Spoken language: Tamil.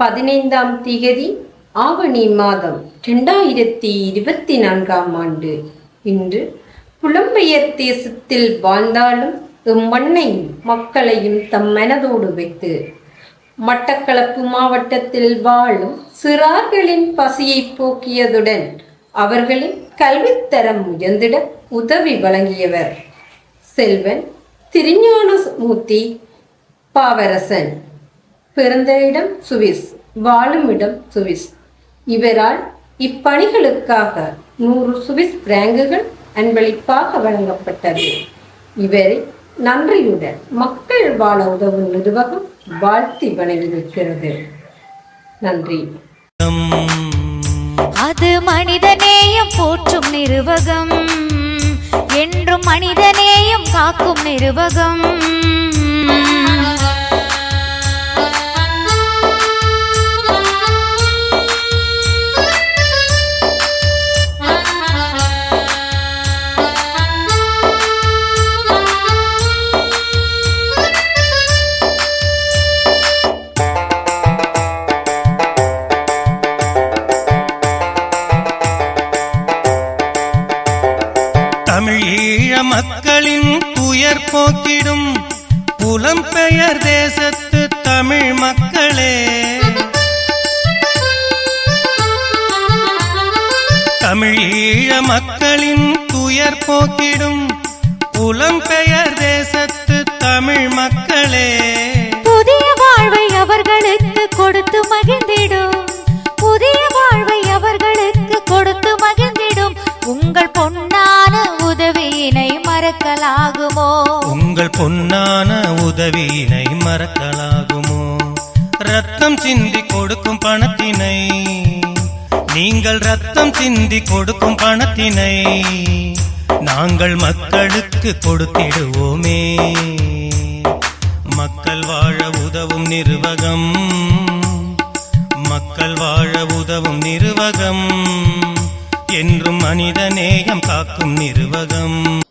பதினைந்தாம் திகதி ஆவணி மாதம் ரெண்டாயிரத்தி இருபத்தி நான்காம் ஆண்டு. இன்று புலம்பெயர் தேசத்தில் வாழ்ந்தாலும் இம்மண்ணையும் மக்களையும் தம் மனதோடு வைத்து மட்டக்களப்பு மாவட்டத்தில் வாழும் சிறார்களின் பசியை போக்கியதுடன் அவர்களின் கல்வித்தரம் உயர்ந்திட உதவி வழங்கியவர் செல்வன் திருஞானமூர்த்தி பாவரசன். பிறந்த இடம் சுவிஸ் வாழும் இடம் சுவிஸ். இவரால் இப்பணிகளுக்காக நூறு சுவிஸ் பிராங்குகள் அன்பளிப்பாக வழங்கப்பட்டது. இவரை நன்றியுடன் மக்கள் வாழ உதவும் நிர்வாகம் வாழ்த்தி வழங்கியிருக்கிறது. நன்றி. அது மனிதநேயம் போற்றும் நிருவகம். என்றும் மனிதநேயம் காக்கும் நிருவகம். ஈழ மக்களின் துயர் போக்கிடும் புலம்பெயர் தேசத்து தமிழ் மக்களே. தமிழ் ஈழ மக்களின் துயர் போக்கிடும் புலம்பெயர் தேசத்து தமிழ் மக்களே. புதிய வாழ்வை அவர்களுக்கு கொடுத்து மகிழ்ந்திடும். மறக்கலாகுமோ? உங்கள் பொன்னான உதவியினை மறக்கலாகுமோ? ரத்தம் சிந்தி கொடுக்கும் பணத்தினை நீங்கள் ரத்தம் சிந்தி கொடுக்கும் பணத்தினை நாங்கள் மக்களுக்கு கொடுத்திடுவோமே. மக்கள் வாழ உதவும் நிர்வகம் மக்கள் வாழ உதவும் நிர்வகம் என்றும் மனித நேயம் காக்கும் நிர்வகம்.